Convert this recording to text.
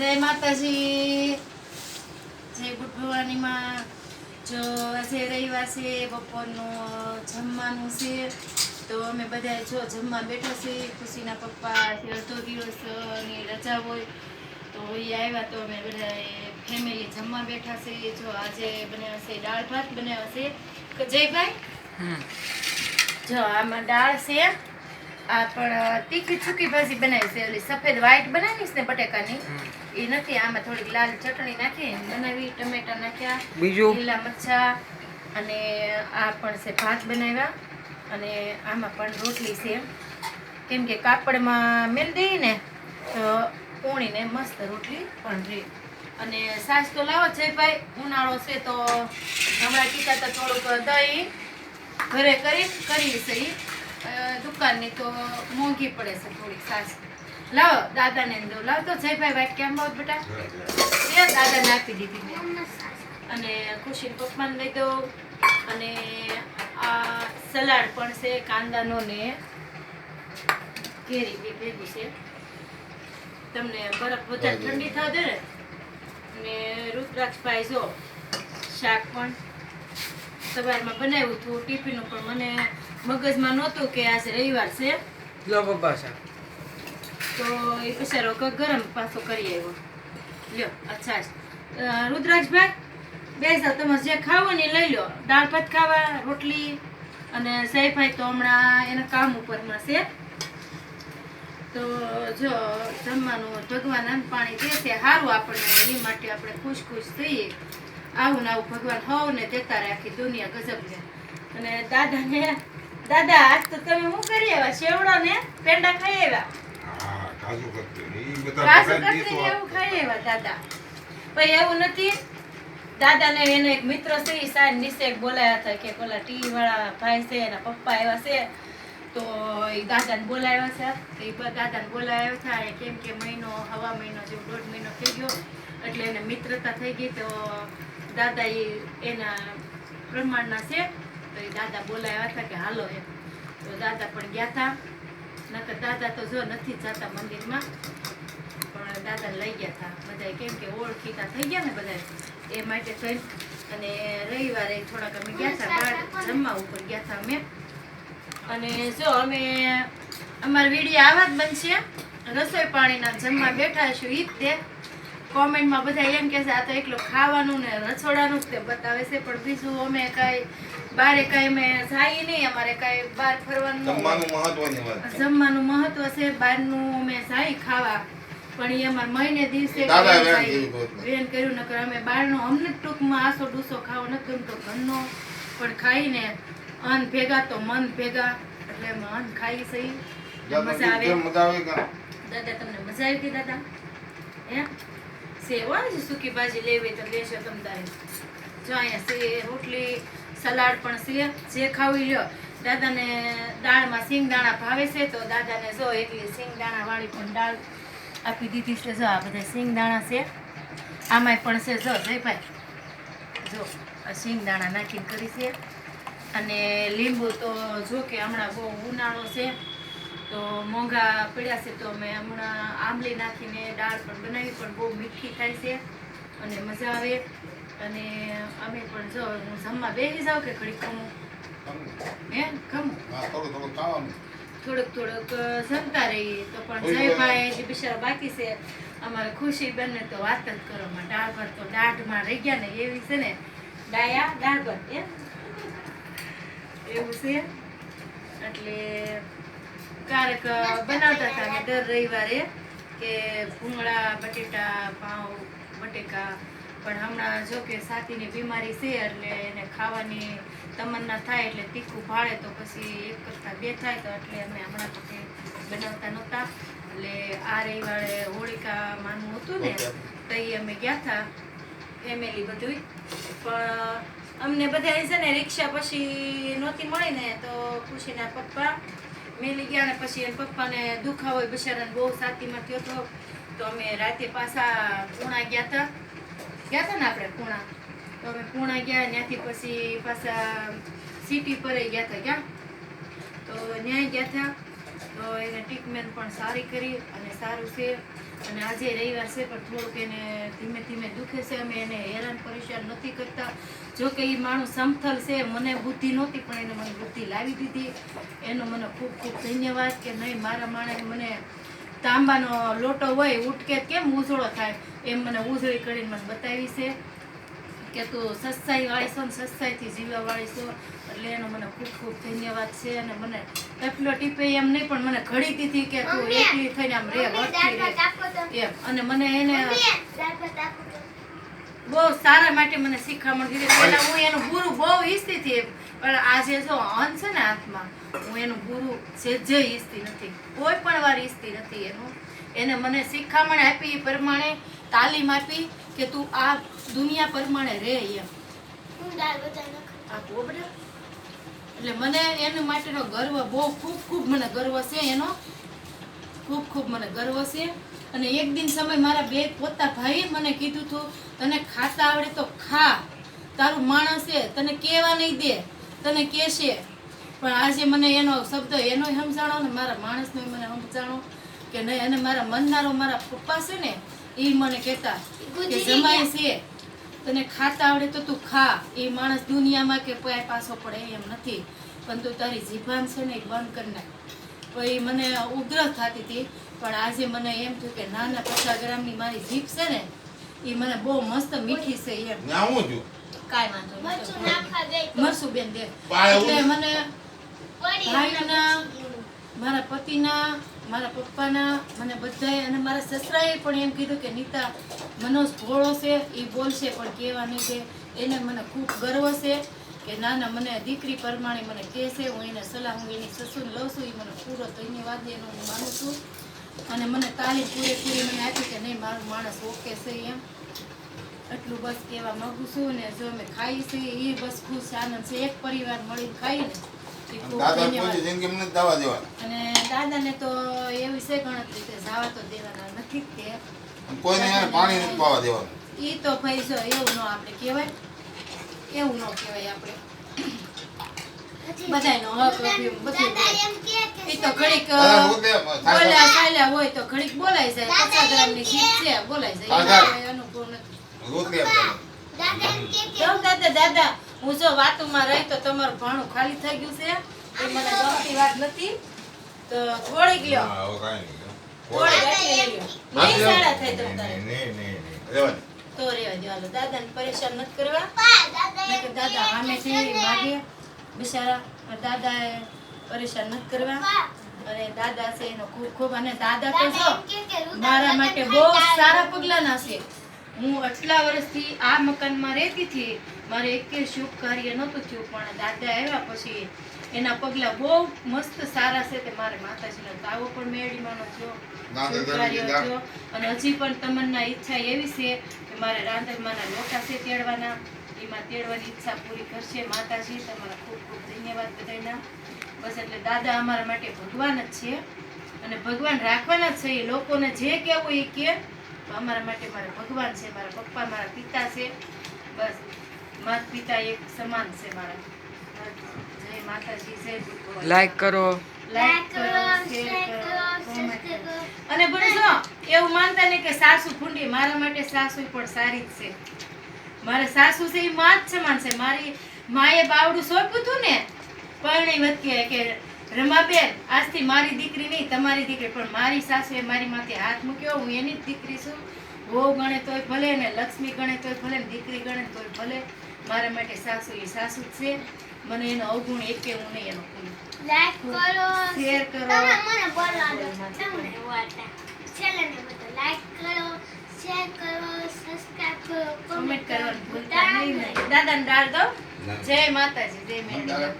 જય માતાજી જય બુટ ભવાનીમાં જો આજે રવિવાર છે બપોરનું જમવાનું છે તો અમે બધા જો જમવા બેઠા છીએ ખુશીના પપ્પા અડધો દિવસની રજા હોય તો એ આવ્યા તો અમે બધા ફેમિલી જમવા બેઠા છીએ જો આજે બનાવ્યા છે દાળ ભાત બનાવ્યા છે. જયભાઈ? જો આમાં દાળ છે આ પણ તીખી છૂકી ભાજી બનાવી છે. ઓલી સફેદ વ્હાઈટ બનાવીશ ને બટેકાની. એ નથી આમાં થોડીક લાલ ચટણી નાખી બનાવી ટમેટા નાખ્યા બીજું? લીલા મરચા અને આ પણ છે ભાત બનાવ્યા. અને આમાં પણ રોટલી છે. કેમ કે કાપડમાં મેલ દઈએ ને તો પોણીને મસ્ત રોટલી પણ રહે. અને સાસ તો લાવો છે ભાઈ ઉનાળો છે તો હમણાં કીધા તો થોડુંક દહીં. ઘરે કરી કરી છે ઈ. દુકાનની તો મોંઘી પડે છે થોડીક સાસ. લાવો દાદાને દો લાવ તો જયભાઈ વાટ કેમ આવો બેટા? એ દાદાને આપી દીધી મેં. અને ખુશી પપ્પાને લઈ દો. અને આ સલાડ પણ છે કાંદાનો ને કેરી બી ભેગું છે. તમને બરફ વધારે ઠંડી થવા દે ને અને રુદ્રાક્ષભાઈ જો શાક પણ સવારમાં બનાવ્યું હતું ટિફિન પણ મને મગજમાં નહોતું કે આજે રવિવાર છે. લો બાબા સા તો એ ક- ગરમ પાછો કરી આવ્યો. લ્યો અચ્છા રુદ્રાજભાઈ બેસા તમારે જે ખાવું ને લઈ લો દાળ ભાત ખાવા, રોટલી અને સૈફાઈ તો હમણાં એના કામ ઉપરમાં છે. તો જો, જમવાનું ભગવાન અન્ન પાણી દે છે સારું આપણને, એ માટે આપણે ખુશ ખુશ થઈએ. આવું ને આવું ભગવાન હોવ ને દેતા રાખી દુનિયા ગજબ છે. અને દાદાને, દાદા, આજ તો તમે શું કરી આવ્યા? શેવડો ને પેંડા ખાઈ આવ્યા? બધા ને એવું ખાઈ દાદા. પણ એવું નથી. દાદાને એને એક મિત્ર છે એ સાહેબ નીચે એક બોલાયા હતા કે પેલા ટી વાળા ભાઈ છે એના પપ્પા એવા છે. તો એ દાદાને બોલાવ્યા છે. એ દાદાને બોલાવ્યા હતા. કેમ કે મહિનો હવા મહિનો જેવો દોઢ મહિનો થઈ ગયો. એટલે એને મિત્રતા થઈ ગઈ. તો દાદા એ એના પ્રમાણના છે. તો એ દાદા બોલાવ્યા હતા કે હાલો એમ. તો દાદા પણ ગયા હતા. નકર દાદા તો જો નથી જતા મંદિરમાં, પણ દાદા લઈ ગયા હતા બધા કેમ કે ઓળખીતા થઈ ગયા ને બધા એ માટે થઈ અને રવિવારે થોડાક અમે ગયા હતા બહાર જમવા ઉપર ગયા હતા અમે. અને જો અમે, અમારા વીડિયો આવા જ બનશે. રસોઈ પાણીના જમવા બેઠા છું ઈ તે. કોમેન્ટમાં બધા એમ કહેશે, આ તો એકલું ખાવાનું ને રસોડાનું જ તે બતાવે છે, પણ બીજું અમે કાંઈ બારે કાંઈ અમે જઈએ નહીં અમારે કાંઈ બહાર ફરવાનું જમવાનું મહત્વની વાત જમવાનું મહત્વ છે બહારનું અમે જાય ખાવા. પણ એ અમારે મહિને દિવસે કે કર્યું નકર અમે બહારનો અમને ટૂંકમાં આસો ડૂસો ખાવો નથી તો ઘરનો. પણ ખાઈને અન્ન ભેગા તો મન ભેગા એટલે અન્ન ખાઈ સહી મજા આવે? દાદા તમને મજા આવી ગઈ દાદા? હે? સેવા ને સૂકી ભાજી લેવી તો લેશો તમ તારે. જો અહીંયા સે રોટલી સલાડ પણ છે, જે ખાવી લ્યો. દાદાને દાળમાં સિંગદાણા ભાવે છે, તો દાદાને જો એટલી સિંગદાણા વાળી પણ દાળ આપી દીધી છે. જો આ બધા સિંગદાણા છે, આમાંય પણ છે, જો જયભાઈ. જો આ સિંગદાણા નાખીને કરી છે. અને લીંબુ તો જો કે હમણાં બહુ ઉનાળો છે, તો મોંઘા પડ્યા છે, તો અમે હમણાં આંબલી નાખીને દાળ પણ બનાવી, પણ બહુ મીઠી થાય છે. અને મજા આવે. અને અમે પણ જો હું જમવા બેસી જાઉં કે ઘડીક ખમું હે? ખમું થોડું થોડું ખાવાનું. થોડુંક થોડુંક જમતા રહીએ. તો પણ જયભાઈ જે બિચારા બાકી છે. અમારે ખુશી બંને તો વાત જ કરો માં દાળ ભાત તો દાઢમાં રહી ગયા ને એવી છે ને. ડાયા દાળ ભાત એમ? એવું છે? એટલે ક્યારેક બનાવતા હતા દર રવિવારે કે ભૂંગળા બટેટા પાઉં બટેકા પણ હમણાં જો કે સાતીની બીમારી છે એટલે એને ખાવાની તમન્ના થાય એટલે તીખું ભાળે તો પછી એક કરતાં બે થાય તો એટલે અમે હમણાં તો બનાવતા નહોતા. એટલે આ રવિવારે હોળિકા માનવું હતું ને તો એ અમે ગયા હતા ફેમિલી બધું પણ અમને બધા છે ને રિક્ષા પછી નહોતી મળી ને તો ખુશીના પપ્પા. મેલી ગયા ને પછી એના પપ્પાને દુખાવો હોય બિચારાને બહુ સાથીમાં થયો હતો તો અમે રાતે પાછા પૂણા ગયા હતા ગયા હતા ને આપણે પૂણા? તો અમે પૂણા ગયા, ત્યાંથી પછી પાછા સિટી પર ગયા હતા ક્યાં તો ન્યાય ગયા હતા તો એને ટ્રીટમેન્ટ પણ સારી કરી અને સારું છે. અને આજે રવિવાર છે, પણ થોડુંક એને ધીમે ધીમે દુખે છે. અમે એને હેરાન પરેશાન નથી કરતા. જો કે એ માણસ સમથલ છે, મને બુદ્ધિ નહોતી, પણ એને મને બુદ્ધિ લાવી દીધી. એનો મને ખૂબ ખૂબ ધન્યવાદ કે નહીં, મારા માણસે મને તાંબાનો લોટો હોય, ઉટકે, કેમ ઉજળો થાય? એમ મને ઉજળી કરીને મને બતાવી છે કે તું સસ્તાઈ વાળી છો ને સસ્તાઈથી જીવવા વાળી છો. એટલે એનો મને ખૂબ ખૂબ ધન્યવાદ છે અને મને એટલો ટીપે એમ નહીં પણ મને ઘડી દીધી કે તું એકલી થઈને આમ રે એમ. અને મને એને બહુ સારા માટે મને શીખામણ દીધી પહેલા હું એનું ગુરુ બહુ ઈચ્છતી હતી પણ આજે જો અન છે ને હાથમાં હું એનું ગુરુ જે જે ઈચ્છતી નથી. કોઈ પણ વાર ઈચ્છતી નથી એનું. એને મને શીખામણ આપી એ પ્રમાણે તાલીમ આપી કે તું આ દુનિયા પ્રમાણે રહે એમ. એટલે મને એના માટેનો ગર્વ બહુ ખૂબ ખૂબ મને ગર્વ છે એનો. ખૂબ ખૂબ મને ગર્વ છે. અને એક દિન સમય મારા બે પોતા ભાઈએ મને કીધું હતું તને ખાતા આવડે તો ખા. તારું માણસ છે તને કહેવા નહીં દે તને કહેશે પણ આજે મને એનો શબ્દ એનો સમજાણો ને મારા માણસનો મને સમજાણો કે નહીં. અને મારા મનનારો મારા પપ્પા છે ને એ મને કહેતા કે જમાય છે. તને ખાતા આવડે તો તું ખા. એ માણસ દુનિયામાં કે પાય પાછો પડે એમ નથી. પણ તું તારી જીભાન છે ને એ બંધ કરી નાખ. એ મને ઉગ્ર થતી હતી. પણ આજે મને એમ થયું કે નાના પચાસ ગ્રામની મારી જીભ છે ને એ મને બહુ મસ્ત મીઠી છે એમ. કાંઈ વાંધો નહીં મરસું બેન દે. એટલે મને ભાઈના મારા પતિના મારા પપ્પાના મને બધાએ અને મારા સસરાએ પણ એમ કીધું કે નીતા મનોજ ભોળો છે એ બોલશે પણ કહેવા નહીં છે. એને મને ખૂબ ગર્વ છે કે ના ના મને દીકરી પરમાણે મને કહેશે હું એને સલાહ હું એની સસુર લઉં છું એ મને પૂરો ધન્યવાદ એનો હું માનું છું. અને મને તાલીમ પૂરેપૂરી મને આપી કે નહીં મારું માણસ ઓકે છે એમ. એટલું બસ કહેવા માગું છું ને જો અમે ખાઈ છે એ બસ ખુશ આનંદ છે. એક પરિવાર મળીને ખાઈને અને દાદાને તો એવી છે ગણતરી કે જવા તો દેવાના નથી તે કોઈને પાણી નથી પાવા દેવાનું. ઈ તો પૈસો એવું નો આપણે કહેવાય. એવું નો કહેવાય આપણે. બધાયનો હક બધું ઈ તો ઘડીક દાદા બોલ્યા ચાલ્યા હોય તો ઘડીક બોલાઈ જાય. પચાસ ગ્રામની જીભ છે બોલાઈ જાય. દાદા. એમાં કોઈ અનુકૂળ નથી. રોટલી આપતા જો દાદા દાદા હું જો વાતોમાં રહી તો તમારું ભાણું ખાલી થઈ ગયું છે. એ મને ગમતી વાત નથી. તો થોડીક લ્યો. હા, હવે કાંઈ નહીં. થોડીક આટલી લઈ લ્યો નહીં સારા થાય તમ તારે. નહીં, નહીં, નહીં, નહીં. રહેવા દે. તો રેવા દો. હાલો દાદાને પરેશાન નથી કરવા. નકર દાદા સામેથી માગે બિચારા દાદાએ પરેશાન નથી કરવા. અને દાદા છે એનો ખૂબ ખૂબ અને દાદા તો જો મારા માટે બહુ સારા પગલાના છે. હું આટલા વર્ષથી આ મકાનમાં રહેતી હતી. મારે એકે શુભ કાર્ય નહોતું થયું પણ દાદા આવ્યા પછી એના પગલા બહુ મસ્ત સારા છે તે મારે માતાજીનો તાવો પણ મેળીમાંનો થયો અને હજી પણ તમન્ના ઈચ્છા એવી છે કે મારે રાંધણમાંના લોટા છે તેડવાના. એમાં તેડવાની ઈચ્છા પૂરી કરશે માતાજી. તમારા ખૂબ ખૂબ ધન્યવાદ બધાયના. બસ એટલે દાદા અમારા માટે ભગવાન જ છે. અને ભગવાન રાખવાના જ છે. એ લોકોને જે કહેવું એ કે અમારા માટે મારા ભગવાન છે મારા પપ્પા મારા પિતા છે. બસ માતા પિતા એક સમાન છે મારા. લાઈક કરો. લાઈક કરો શેર કરો કોમેન્ટ કરો. અને પણ એવું માનતા નહીં કે સાસુ ફૂંડી મારા માટે સાસુ પણ સારી જ છે. મારે સાસુ છે એ માં જ સમાન છે. મારી માએ બાવડું સોંપ્યું હતું ને પરણી વચ્ચે કે રમાબેન આજથી મારી દીકરી નહીં તમારી દીકરી. પણ મારી સાસુએ મારી માથે હાથ મૂક્યો હું એની જ દીકરી છું. વહુ ગણે તોય ભલે ને લક્ષ્મી ગણે તોય ભલે ને દીકરી ગણે તોય ભલે. મારા માટે સાસુ એ સાસુ જ છે. મને એનો અવગુણ એકે હું નહીં એનો લાઈક કરો શેર કરો. તમે મને બોલવા દો. તમને વાર્તા ચેનલને બધું લાઈક કરો શેર કરો સબસ્ક્રાઇબ કરો કમેન્ટ કરવાનું ભૂલતા નહીં. દાદાને ડાળ દો. જય માતાજી જય મેરડી